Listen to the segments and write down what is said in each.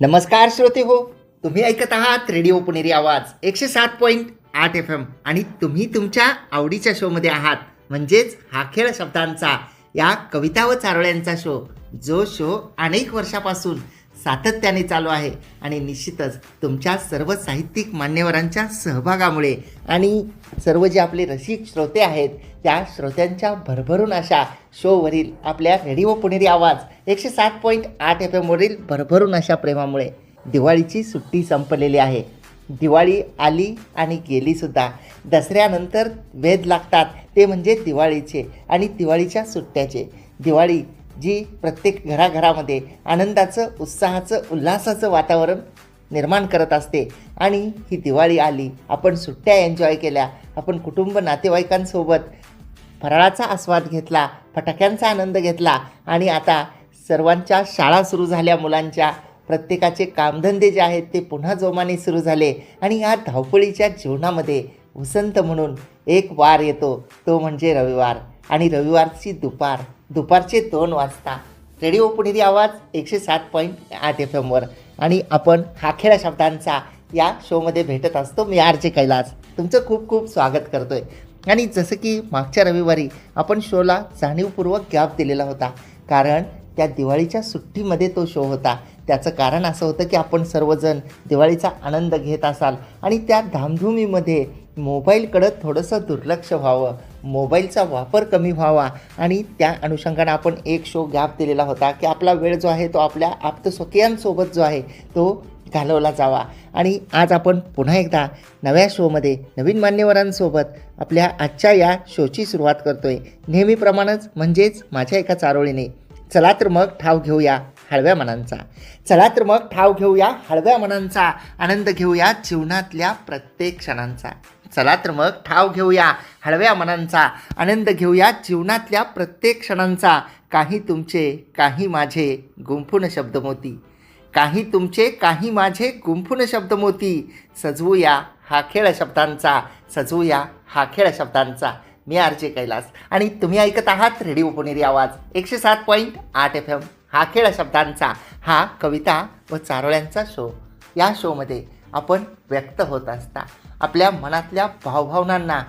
नमस्कार श्रोते हो. तुम्ही ऐकत आहात रेडिओ पुणेरी आवाज एकशे सात पॉईंट आठ एफ एम आणि तुम्ही तुमच्या आवडीच्या शोमध्ये आहात म्हणजेच हा खेळ शब्दांचा या कविता व चारोळ्यांचा शो जो शो अनेक वर्षापासून सातत्याने चालू आहे आणि निश्चितच तुमच्या सर्व साहित्यिक मान्यवरांच्या सहभागामुळे आणि सर्व जे आपले रसिक श्रोते आहेत त्या श्रोत्यांच्या भरभरून अशा शोवरील आपल्या रेडिओ पुणेरी आवाज एकशे सात पॉईंट आठ एफ एमवरील भरभरून अशा प्रेमामुळे दिवाळीची सुट्टी संपलेली आहे. दिवाळी आली आणि गेलीसुद्धा दसऱ्यानंतर वेध लागतात. ते म्हणजे दिवाळीचे आणि दिवाळीच्या सुट्ट्याचे. दिवाळी जी प्रत्येक घराघरामध्ये आनंदाचं उत्साहाचं उल्हासाचं वातावरण निर्माण करत असते. आणि ही दिवाळी आली आपण सुट्ट्या एन्जॉय केल्या आपण कुटुंब नातेवाईकांसोबत फराळाचा आस्वाद घेतला फटाक्यांचा आनंद घेतला आणि आता सर्वांच्या शाळा सुरू झाल्या मुलांच्या. प्रत्येकाचे कामधंदे जे आहेत ते पुन्हा जोमाने सुरू झाले आणि या धावपळीच्या जीवनामध्ये वसंत म्हणून एक वार येतो. तो म्हणजे रविवार. आणि रविवारची दुपार दुपारचे दोन वाजता. रेडिओ पुणेरी आवाज एकशे सात पॉईंट आठ एफ एमवर आणि आपण हा खेळ शब्दांचा या शोमध्ये भेटत असतो. मी आर जे कैलास. तुमचं खूप खूप स्वागत करतो आहे आणि जसं की मागच्या रविवारी आपण शोला जाणीवपूर्वक गॅप दिलेला होता. कारण त्या दिवाळीच्या सुट्टीमध्ये तो शो होता. त्याचं कारण असं होतं की आपण सर्वजण दिवाळीचा आनंद घेत असाल. आणि त्या धामधुमीमध्ये मोबाईलकडं थोडंसं दुर्लक्ष व्हावं. मोबाईलचा वापर कमी व्हावा. आणि त्या अनुषंगानं आपण एक शो गॅप दिलेला होता की आपला वेळ जो आहे तो आपल्या आप्तस्वकीयांसोबत जो आहे तो घालवला जावा. आणि आज आपण पुन्हा एकदा नव्या शोमध्ये नवीन मान्यवरांसोबत आपल्या आजच्या या शोची सुरुवात करतोय. नेहमीप्रमाणेच म्हणजेच माझ्या एका चारोळीने. चला तर मग ठाव घेऊया हळव्या मनांचा. चला तर मग ठाव घेऊया हळव्या मनांचा. आनंद घेऊया जीवनातल्या प्रत्येक क्षणांचा. चला तर मग ठाव घेऊया हळव्या मनांचा आनंद घेऊया जीवनातल्या प्रत्येक क्षणांचा. काही तुमचे काही माझे गुंफून शब्दमोती. काही तुमचे काही माझे गुंफून शब्दमोती. सजवूया हा खेळ शब्दांचा सजवूया हा खेळ शब्दांचा. मी आर जे कैलास. आणि तुम्ही ऐकत आहात रेडिओ पुणेरी आवाज एकशे सात पॉईंट आठ एफ एम. हा खेळ शब्दांचा हा कविता व चारोळ्यांचा शो या शोमध्ये आपण व्यक्त होत असता आपल्या मनातल्या भावभावनांना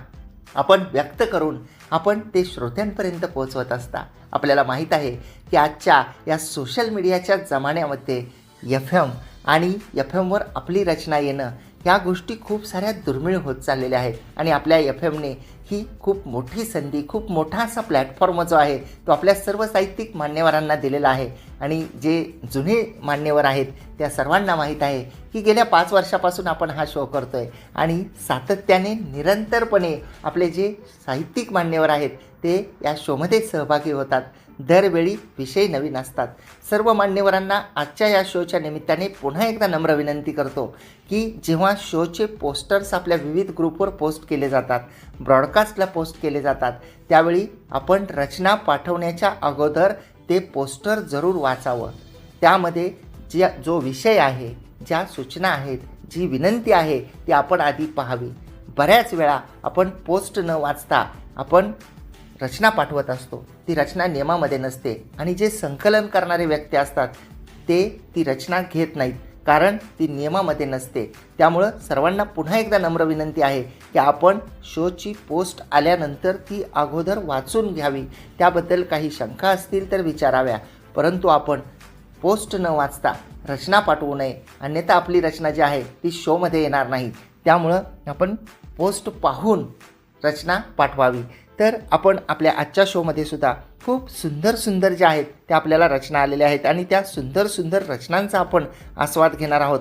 आपण व्यक्त करून आपण ते श्रोत्यांपर्यंत पोहोचवत असता. आपल्याला माहीत आहे की आजच्या या सोशल मीडियाच्या जमान्यामध्ये एफ एम आणि एफ एमवर आपली रचना येणं ह्या गोष्टी खूप साऱ्या दुर्मिळ होत चाललेल्या आहेत. आणि आपल्या एफ एमने ही खूप मोठी संधी खूप मोठा असा प्लॅटफॉर्म जो आहे तो आपल्या सर्व साहित्यिक मान्यवरांना दिलेला आहे. आणि जे जुने मान्यवर आहेत त्या सर्वांना माहीत आहे की गेल्या पाच वर्षापासून आपण हा शो करतो आहे आणि सातत्याने निरंतरपणे आपले जे साहित्यिक मान्यवर आहेत ते या शोमध्ये सहभागी होतात. दरवेळी विषय नवीन असतात. सर्व मान्यवरांना आजच्या या शोच्या निमित्ताने पुन्हा एकदा नम्र विनंती करतो की जेव्हा शोचे पोस्टर्स आपल्या विविध ग्रुपवर पोस्ट केले जातात ब्रॉडकास्टला पोस्ट केले जातात त्यावेळी आपण रचना पाठवण्याच्या अगोदर ते पोस्टर जरूर वाचावं. त्यामध्ये ज्या जो विषय आहे ज्या सूचना आहेत जी विनंती आहे ती आपण आधी पाहावी. बऱ्याच वेळा आपण पोस्ट न वाचता आपण रचना पाठवत असतो. ती रचना नियमामध्ये नसते आणि जे संकलन करणारे व्यक्ती असतात ते ती रचना घेत नाहीत कारण ती नियमामध्ये नसते. त्यामुळं सर्वांना पुन्हा एकदा नम्र विनंती आहे की आपण शोची पोस्ट आल्यानंतर ती अगोदर वाचून घ्यावी. त्याबद्दल काही शंका असतील तर विचाराव्या. परंतु आपण पोस्ट न वाचता रचना पाठवू नये. अन्यथा आपली रचना जी आहे ती शोमध्ये येणार नाही. त्यामुळं आपण पोस्ट पाहून रचना पाठवावी. तर आपण आपल्या आजच्या शोमध्ये सुद्धा खूप सुंदर सुंदर ज्या आहेत त्या आपल्याला रचना आलेल्या आहेत आणि त्या सुंदर सुंदर रचनांचा आपण आस्वाद घेणार आहोत.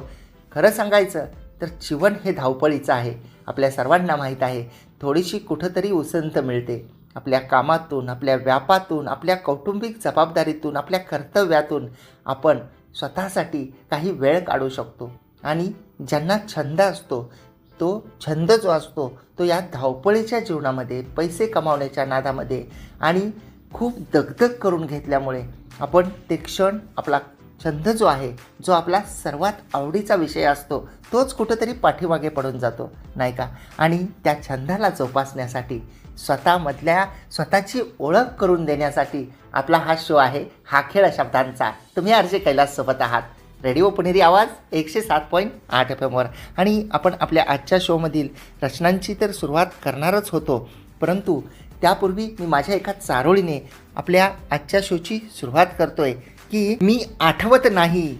खरं सांगायचं तर जीवन हे धावपळीचं आहे. आपल्या सर्वांना माहीत आहे. थोडीशी कुठंतरी उसंत मिळते. आपल्या कामातून आपल्या व्यापातून आपल्या कौटुंबिक जबाबदारीतून आपल्या कर्तव्यातून आपण स्वतःसाठी काही वेळ काढू शकतो. आणि ज्यांना छंद असतो तो छंद जो असतो तो या धावपळीच्या जीवनामध्ये पैसे कमावण्याच्या नादामध्ये आणि खूप दगदग करून घेतल्यामुळे आपण ते क्षण आपला छंद जो आहे जो आपला सर्वात आवडीचा विषय असतो तोच कुठंतरी पाठीमागे पडून जातो नाही का? आणि त्या छंदाला जोपासण्यासाठी स्वतःमधल्या स्वतःची ओळख करून देण्यासाठी आपला हा शो आहे हा खेळ शब्दांचा. तुम्ही अर्जे कैलाससोबत आहात. रेडिओ पुणेरी आवाज एकशे सात पॉईंट आठ एफ एमवर आणि आपण आपल्या आजच्या शोमधील रचनांची तर सुरुवात करणारच होतो परंतु त्यापूर्वी मी माझ्या एका चारोळीने आपल्या आजच्या शोची सुरुवात करतोय की मी आठवत नाही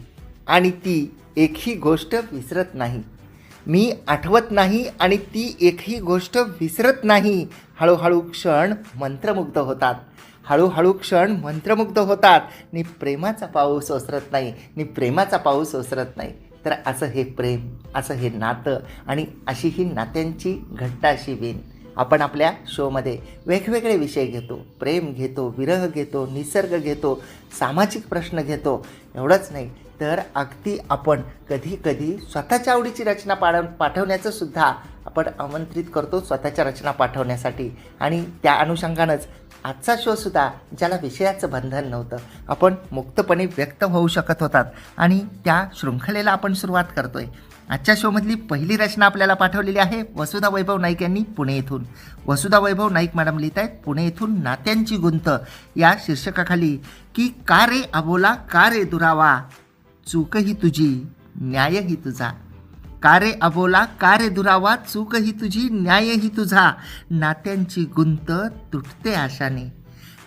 आणि ती एकही गोष्ट विसरत नाही. मी आठवत नाही आणि ती एकही गोष्ट विसरत नाही. हळूहळू क्षण मंत्रमुग्ध होतात. हळूहळू क्षण मंत्रमुग्ध होतात. नि प्रेमाचा पाऊस ओसरत नाही नि प्रेमाचा पाऊस ओसरत नाही. तर असं हे प्रेम असं हे नातं आणि अशी ही नात्यांची घट्ट अशी वेण आपण आपल्या शोमध्ये वेगवेगळे विषय घेतो. प्रेम घेतो विरह घेतो निसर्ग घेतो सामाजिक प्रश्न घेतो. एवढंच नाही. तर अगदी आपण कधी कधी स्वतःच्या आवडीची रचना पाड पाठवण्याचं सुद्धा आपण आमंत्रित करतो स्वतःच्या रचना पाठवण्यासाठी. आणि त्या अनुषंगानंच आजचा शोसुद्धा ज्याला विषयाचं बंधन नव्हतं आपण मुक्तपणे व्यक्त होऊ शकत होतात. आणि त्या शृंखलेला आपण सुरुवात करतोय. आजच्या शोमधली पहिली रचना आपल्याला पाठवलेली आहे वसुधा वैभव नाईक यांनी पुणे येथून. वसुधा वैभव नाईक मॅडम लिहित आहेत पुणे येथून नात्यांची गुंत. या शीर्षकाखाली की का रे अबोला का रे दुरावा? चूकही तुझी न्यायही तुझा. का रे अबोला का रे दुरावा चूकही तुझी न्यायही तुझा. नात्यांची गुंत तुटते आशाने.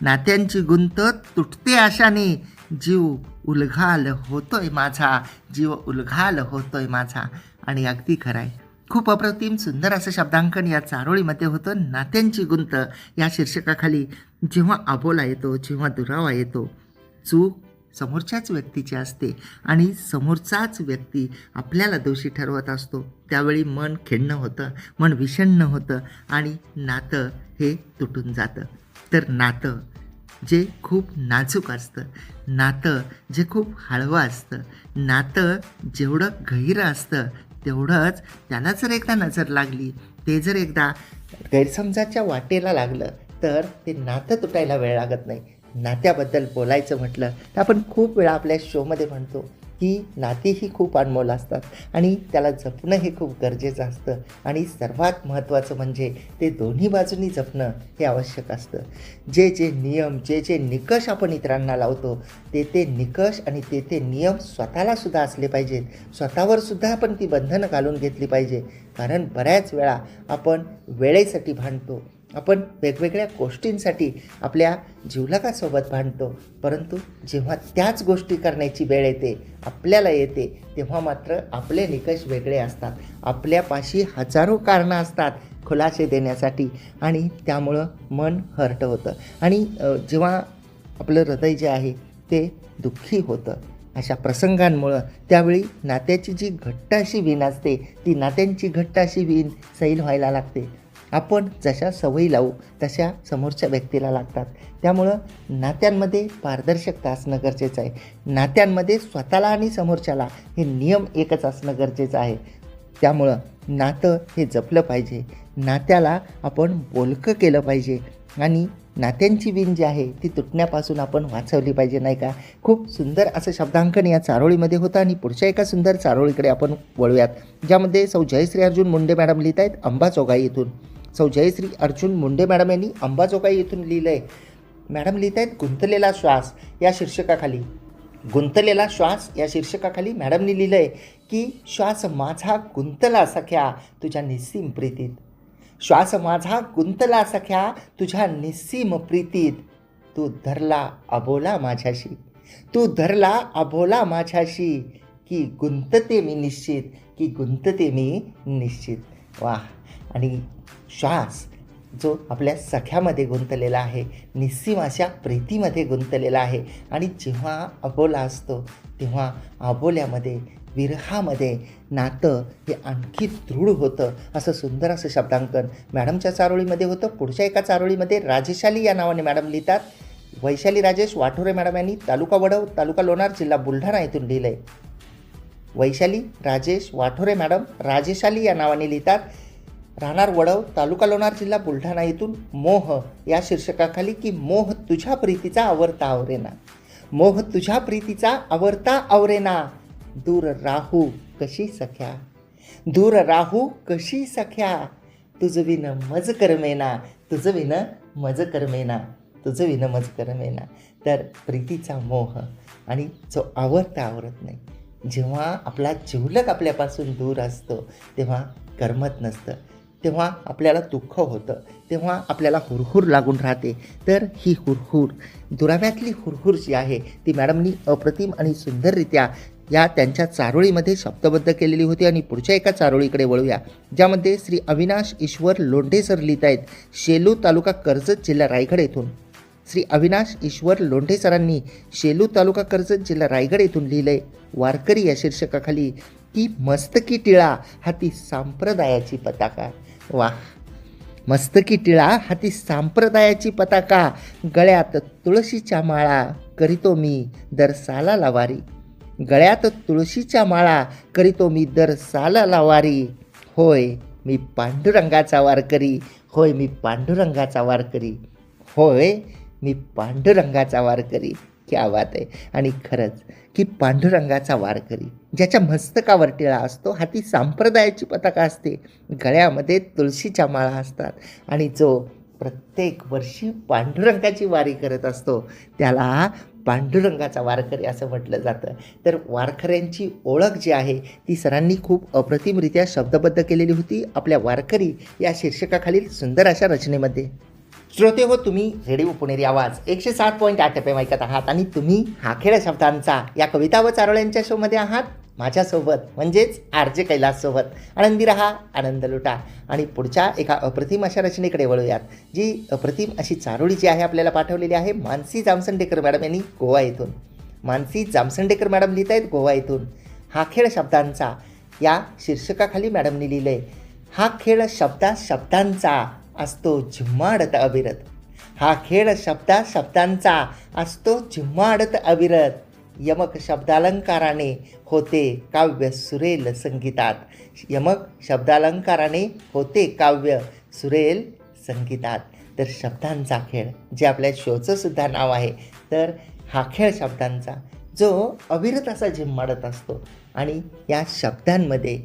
नात्यांची गुंत तुटते आशाने. जीव उलघाल होतोय माझा. जीव उलघाल होतोय माझा. आणि अगदी खरं आहे खूप अप्रतिम सुंदर असं शब्दांकन या चारोळीमध्ये होतं. नात्यांची गुंत या शीर्षकाखाली जेव्हा अबोला येतो जेव्हा दुरावा येतो चूक समोरच्याच व्यक्तीची असते आणि समोरचाच व्यक्ती आपल्याला दोषी ठरवत असतो. त्यावेळी मन खिन्न होतं मन विषण्ण होतं आणि नातं हे तुटून जातं. तर नातं जे खूप नाजूक असतं नातं जे खूप हळवं असतं नातं जेवढं गहिरं असतं तेवढंच त्याला जर एकदा नजर लागली ते जर एकदा गैरसमजाच्या वाटेला लागलं तर ते नातं तुटायला वेळ लागत नाही. नात्याबद्दल बोलायचं म्हटलं तर आपण खूप वेळा आपल्या शोमध्ये म्हणतो की नाती ही खूप अनमोल असतात आणि त्याला जपणं हे खूप गरजेचं असतं. आणि सर्वात महत्त्वाचं म्हणजे ते दोन्ही बाजूनी जपणं हे आवश्यक असतं. जे जे नियम जे जे निकष आपण इतरांना लावतो ते ते निकष आणि ते ते नियम स्वतःलासुद्धा असले पाहिजेत. स्वतःवर सुद्धा आपण ती बंधनं घालून घेतली पाहिजे. कारण बऱ्याच वेळा आपण वेळेसाठी भांडतो आपण वेगवेगळ्या गोष्टींसाठी आपल्या जीवलकासोबत भांडतो. परंतु जेव्हा त्याच गोष्टी करण्याची वेळ येते आपल्याला येते तेव्हा मात्र आपले निकष वेगळे असतात. आपल्यापाशी हजारो कारणं असतात खुलासे देण्यासाठी आणि त्यामुळं मन हर्ट होतं. आणि जेव्हा आपलं हृदय जे आहे ते दुःखी होतं अशा प्रसंगांमुळं त्यावेळी नात्याची जी घट्ट अशी वीण असते ती नात्यांची घट्ट अशी वीण सैल व्हायला लागते. आपण जशा सवयी लावू तशा समोरच्या व्यक्तीला लागतात. त्यामुळं नात्यांमध्ये पारदर्शकता असणं गरजेचं आहे. नात्यांमध्ये स्वतःला आणि समोरच्याला हे नियम एकच असणं गरजेचं आहे. त्यामुळं नातं हे जपलं पाहिजे. नात्याला आपण बोलकं केलं पाहिजे. आणि नात्यांची विण जी आहे ती तुटण्यापासून आपण वाचवली पाहिजे नाही का? खूप सुंदर असं शब्दांकन या चारोळीमध्ये होतं आणि पुढच्या एका सुंदर चारोळीकडे आपण वळूयात ज्यामध्ये सौ जयश्री अर्जुन मुंडे मॅडम लिहित आहेत अंबाचोगाई येथून सौ जयश्री अर्जुन मुंडे मॅडम यांनी अंबाजोगाई येथून लिहिलं आहे मॅडम लिहित आहेत गुंतलेला श्वास या शीर्षकाखाली. गुंतलेला श्वास या शीर्षकाखाली मॅडमनी लिहिलं आहे की श्वास माझा गुंतला सख्या तुझ्या निस्सीम प्रीतीत. श्वास माझा गुंतला सख्या तुझ्या निस्सीम प्रीतीत. तू धरला अबोला माझ्याशी. तू धरला अबोला माझ्याशी. की गुंतते मी निश्चित की गुंतते मी निश्चित. वा आणि श्वास जो आपल्या सख्यामध्ये गुंतलेला आहे निस्सीम अशा प्रीतीमध्ये गुंतलेला आहे. आणि जेव्हा अबोला असतो तेव्हा अबोल्यामध्ये विरहामध्ये नातं हे आणखी दृढ होतं. असं सुंदर असं शब्दांकन मॅडमच्या चारोळीमध्ये होतं. पुढच्या एका चारोळीमध्ये राजेशाली या नावाने मॅडम लिहितात. वैशाली राजेश वाठोरे मॅडम यांनी तालुका वडव तालुका लोणार जिल्हा बुलढाणा येथून लिहिलं आहे वैशाली राजेश वाठोरे मॅडम राजेशाली या नावाने लिहितात. राहणार वडव तालुका लोणार जिल्हा बुलढाणा येथून मोह या शीर्षकाखाली की मोह तुझ्या प्रीतीचा आवरता आवरेना. मोह तुझ्या प्रीतीचा आवरता आवरेना. दूर राहू कशी सख्या. दूर राहू कशी सख्या. तुझविन मज करमेना. तुझविन मज करमेना. तुझं विन मज करमेना. तर प्रीतीचा मोह आणि जो आवरता आवरत नाही. जेव्हा आपला जिवलक आपल्यापासून दूर असतो तेव्हा करमत नसतं. तेव्हा आपल्याला दुःख होतं. तेव्हा आपल्याला हुरहुर लागून राहते. तर ही हुरहुर दुराव्यातली हुरहुर जी आहे ती मॅडमनी अप्रतिम आणि सुंदररित्या या त्यांच्या चारोळीमध्ये शब्दबद्ध केलेली होती आणि पुढच्या एका चारोळीकडे वळूया ज्यामध्ये श्री अविनाश ईश्वर लोंढे सर लिहित आहेत शेलू तालुका कर्जत जिल्हा रायगड येथून. श्री अविनाश ईश्वर लोंढे सरांनी शेलू तालुका कर्जत जिल्हा रायगड येथून लिहिलंय वारकरी या शीर्षकाखाली की मस्तकी टिळा हा ती सांप्रदायाची पताका. वा. मस्तकी टिळा हाती सांप्रदायाची पताका. गळ्यात तुळशीच्या माळा करीतो मी दर साला लावारी गळ्यात तुळशीच्या माळा करीतो मी दर साला लावारी होय मी पांडुरंगाचा वारकरी होय मी पांडुरंगाचा वारकरी होय मी पांडुरंगाचा वारकरी क्या बात आहे. आणि खरंच की पांडुरंगाचा वारकरी ज्याच्या मस्तकावर टिळा असतो हाती संप्रदायाची पताका असते. गळ्यामध्ये तुळशीच्या माळा असतात. आणि जो प्रत्येक वर्षी पांडुरंगाची वारी करत असतो त्याला पांडुरंगाचा वारकरी असं म्हटलं जातं. तर वारकऱ्यांची ओळख जी आहे ती सरांनी खूप अप्रतिमरित्या शब्दबद्ध केलेली होती. आपल्या वारकरी या शीर्षकाखालील सुंदर अशा रचनेमध्ये. श्रोते हो तुम्ही रेडिओ पुणेरी आवाज एकशे सात पॉईंट आठ एफ एम ऐकत आहात आणि तुम्ही हा खेळ शब्दांचा या कविता व चारोळ्यांच्या शोमध्ये आहात. माझ्यासोबत म्हणजेच आर जे कैलाससोबत आनंदी रहा आनंद लुटा. आणि पुढच्या एका अप्रतिम अशा रचनेकडे वळूयात जी अप्रतिम अशी चारोळी जी आहे आपल्याला पाठवलेली आहे मानसी जामसंडेकर मॅडम यांनी गोवा येथून. मानसी जामसंडेकर मॅडम लिहित आहेत गोवा येथून. हा खेळ शब्दांचा या शीर्षकाखाली मॅडमनी लिहिलं आहे हा खेळ शब्दा शब्दांचा. असतो झिम्माडत अविरत. हा खेळ शब्दा शब्दांचा असतो झिम्माडत अविरत. यमक शब्दालंकाराने होते काव्य सुरेल संगीतात. यमक शब्दालंकाराने होते काव्य सुरेल संगीतात. तर शब्दांचा खेळ जे आपल्या शोचं सुद्धा नाव आहे तर हा खेळ शब्दांचा जो अविरत असा झिम्माडत असतो. आणि या शब्दांमध्ये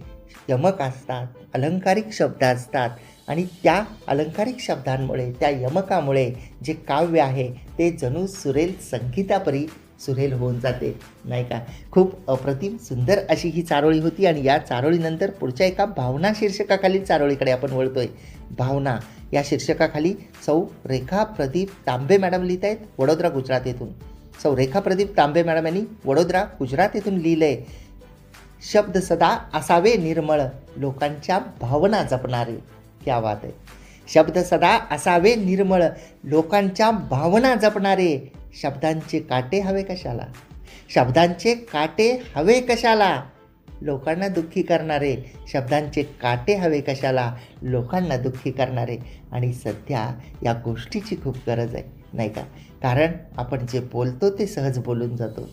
यमक असतात अलंकारिक शब्द असतात आणि त्या अलंकारिक शब्दांमुळे त्या यमकामुळे जे काव्य आहे ते जणू सुरेल संगीतापरी सुरेल होऊन जाते नाही का? खूप अप्रतिम सुंदर अशी ही चारोळी होती आणि या चारोळीनंतर पुढच्या एका भावना शीर्षकाखालील चारोळीकडे आपण वळतोय. भावना या शीर्षकाखाली सौ रेखा प्रदीप तांबे मॅडम लिहित आहेत वडोदरा गुजरात येथून. सौ रेखा प्रदीप तांबे मॅडम यांनी वडोदरा गुजरात येथून लिहिलंय शब्द सदा असावे निर्मळ लोकांच्या भावना जपणारे. क्या बात आहे शब्द सदा असावे निर्मळ लोकांच्या भावना जपणारे शब्दांचे काटे हवे कशाला? शब्दांचे काटे हवे कशाला? लोकांना दुःखी करणारे शब्दांचे काटे हवे कशाला? लोकांना दुःखी करणारे. आणि सध्या या गोष्टीची खूप गरज आहे नाही का? कारण आपण जे बोलतो ते सहज बोलून जातो.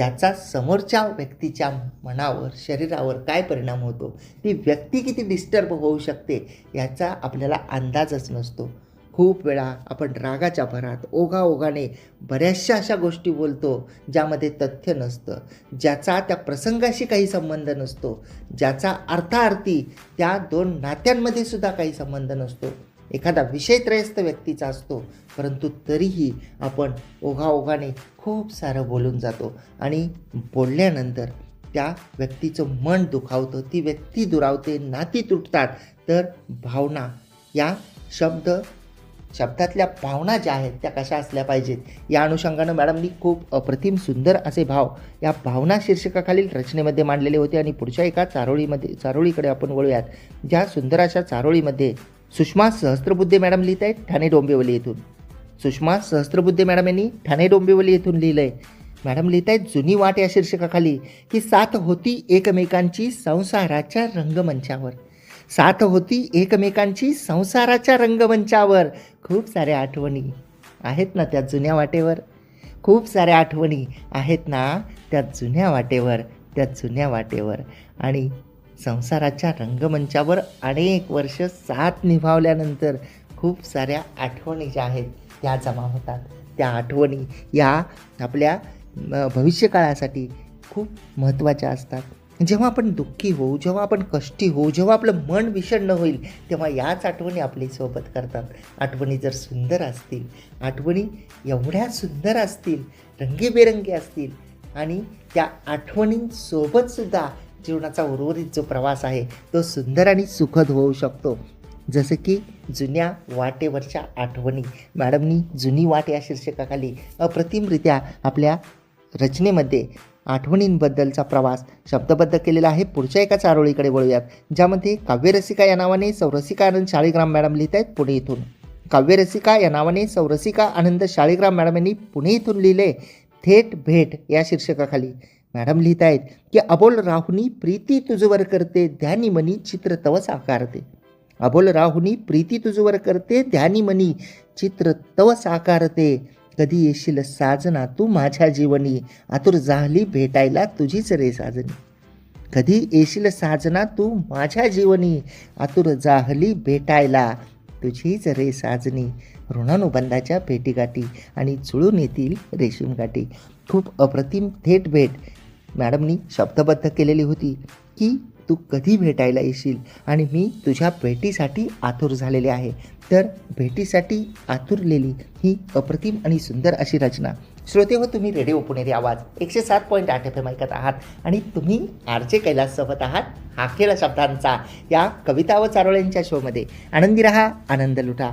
त्याचा समोरच्या व्यक्तीच्या मनावर शरीरावर काय परिणाम होतो? ती व्यक्ती किती डिस्टर्ब होऊ शकते? याचा आपल्याला अंदाजच नसतो. खूप वेळा आपण रागाच्या भरात ओघाओघाने बऱ्याचशा अशा गोष्टी बोलतो ज्यामध्ये तथ्य नसतं. ज्याचा त्या प्रसंगाशी काही संबंध नसतो. ज्याचा अर्थार्थी त्या दोन नात्यांमध्ये सुद्धा काही संबंध नसतो. एखादा विषय त्रयस्थ व्यक्तीचा असतो परंतु तरीही आपण ओघाओघाने खूप सारं बोलून जातो. आणि बोलल्यानंतर त्या व्यक्तीचं मन दुखावतं ती व्यक्ती दुरावते नाती तुटतात. तर भावना या शब्द शब्दातल्या भावना ज्या आहेत त्या कशा असल्या पाहिजेत? या अनुषंगानं मॅडमनी खूप अप्रतिम सुंदर असे भाव या भावना शीर्षकाखालील रचनेमध्ये मांडलेले होते आणि पुढच्या एका चारोळीमध्ये चारोळीकडे आपण वळूयात. ज्या सुंदर अशा चारोळीमध्ये सुषमा सहस्त्रबुद्धे मॅडम लिहित आहेत ठाणे डोंबिवली येथून. सुषमा सहस्त्रबुद्धे मॅडम यांनी ठाणे डोंबिवली येथून लिहिलं आहे मॅडम लिहित आहेत जुनी वाट या शीर्षकाखाली की साथ होती एकमेकांची संसाराच्या रंगमंचावर. साथ होती एकमेकांची संसाराच्या रंगमंचावर. खूप साऱ्या आठवणी आहेत ना त्या जुन्या वाटेवर. खूप साऱ्या आठवणी आहेत ना त्या जुन्या वाटेवर त्या जुन्या वाटेवर. आणि संसाराच्या रंगमंचावर अनेक वर्ष साथ निभावल्यानंतर खूप साऱ्या आठवणी ज्या आहेत त्या जमा होतात. त्या आठवणी या आपल्या भविष्यकाळासाठी खूप महत्त्वाच्या असतात. जेव्हा आपण दुःखी होऊ जेव्हा आपण कष्टी होऊ जेव्हा आपलं मन विषण्ण होईल तेव्हा याच आठवणी आपली सोबत करतात. आठवणी जर सुंदर असतील आठवणी एवढ्या सुंदर असतील रंगीबेरंगी असतील आणि त्या आठवणींसोबतसुद्धा जीवनाचा उर्वरित जो प्रवास आहे तो सुंदर आणि सुखद होऊ शकतो. जसं की जुन्या वाटेवरच्या आठवणी. मॅडमनी जुनी वाट या शीर्षकाखाली अप्रतिमरित्या आपल्या रचनेमध्ये आठवणींबद्दलचा प्रवास शब्दबद्ध केलेला आहे. पुढच्या एका चारोळीकडे वळूयात ज्यामध्ये काव्यरसिका या नावाने सौरसिका आनंद शाळीग्राम मॅडम लिहित आहेत पुणे इथून. काव्यरसिका या नावाने सौरसिका आनंद शाळीग्राम मॅडम यांनी पुणे इथून लिहिले थेट भेट या शीर्षकाखाली. मॅडम लिहित आहेत की अबोल राहुनी प्रीती तुझवर करते ध्यानी मनी चित्र तव साकारते अबोल राहुनी प्रीती तुझवर करते ध्यानी मनी चित्र तव साकारते. कधी येशील साजना तू माझ्या जीवनी? आतुर झाली भेटायला तुझीच रे साजनी. कधी येशील साजना तू माझ्या जीवनी? आतुर जाहली भेटायला तुझीच रे साजनी. ऋणानुबंधाच्या भेटीगाठी आणि जुळून येतील रेशीम गाठी खूप अप्रतिम थेट भेट. मॅडमनी शब्दबद्ध केलेली होती की तू कधी भेटायला येशील? आणि मी तुझ्या भेटीसाठी आतुर झालेले आहे. तर भेटीसाठी आतुरलेली ही अप्रतिम आणि सुंदर अशी रचना. श्रोते हो तुम्ही रेडिओ पुणेरी आवाज एकशे सात पॉईंट आठ एफ एम ऐकत आहात. आणि तुम्ही आर जे कैलाससोबत आहात हाखेला शब्दांचा या कविता व चारोळ्यांच्या शोमध्ये आनंदी रहा आनंद लुटा.